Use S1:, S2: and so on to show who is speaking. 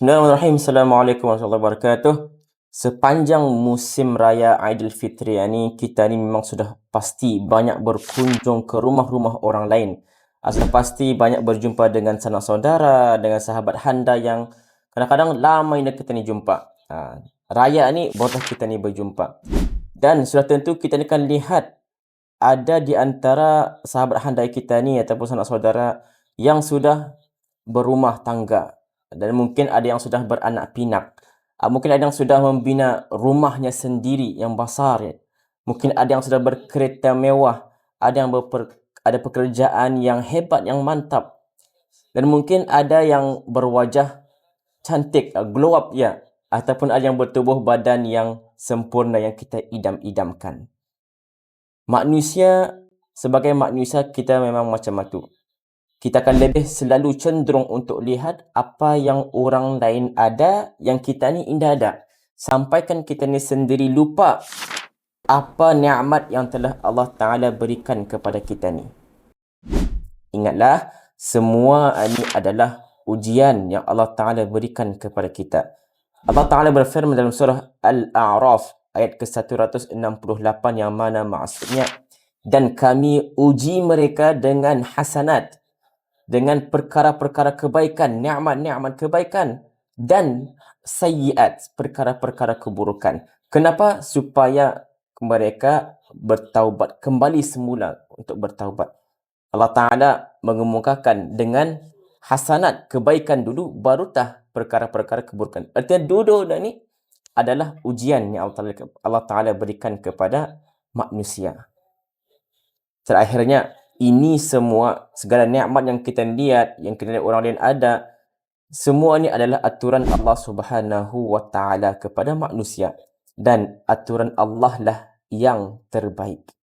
S1: Bismillahirrahmanirrahim. Assalamualaikum warahmatullahi wabarakatuh. Sepanjang musim raya Aidilfitri ini, kita ni memang sudah pasti banyak berkunjung ke rumah-rumah orang lain. Asal pasti banyak berjumpa dengan sanak saudara, dengan sahabat handa yang kadang-kadang lama ini kita ni jumpa. Ha, raya ni baru kita ni berjumpa. Dan sudah tentu kita ni akan lihat ada di antara sahabat handai kita ni ataupun sanak saudara yang sudah berumah tangga dan mungkin ada yang sudah beranak pinak. Ah, mungkin ada yang sudah membina rumahnya sendiri yang besar. Ya. Mungkin ada yang sudah berkereta mewah, ada yang berper, ada pekerjaan yang hebat, yang mantap. Dan mungkin ada yang berwajah cantik, ah, glow up ya, ataupun ada yang bertubuh badan yang sempurna yang kita idam-idamkan. Manusia sebagai manusia kita memang macam itu kita akan lebih selalu cenderung untuk lihat apa yang orang lain ada yang kita ni indah ada. Sampaikan kita ni sendiri lupa apa nikmat yang telah Allah Ta'ala berikan kepada kita ni. Ingatlah, semua ini adalah ujian yang Allah Ta'ala berikan kepada kita. Allah Ta'ala berfirman dalam surah Al-A'raf ayat ke-168 yang mana maksudnya dan kami uji mereka dengan hasanat dengan perkara-perkara kebaikan, nikmat-nikmat kebaikan dan sayyiat, perkara-perkara keburukan. Kenapa? Supaya mereka bertaubat kembali semula untuk bertaubat. Allah Taala mengemukakan dengan hasanat kebaikan dulu baru tah perkara-perkara keburukan. Artinya dulu dah ni adalah ujian yang Allah Taala berikan kepada manusia. Terakhirnya ini semua segala nikmat yang kita lihat yang kita lihat orang lain ada semua ini adalah aturan Allah Subhanahu wa taala kepada manusia. Dan aturan Allah lah yang terbaik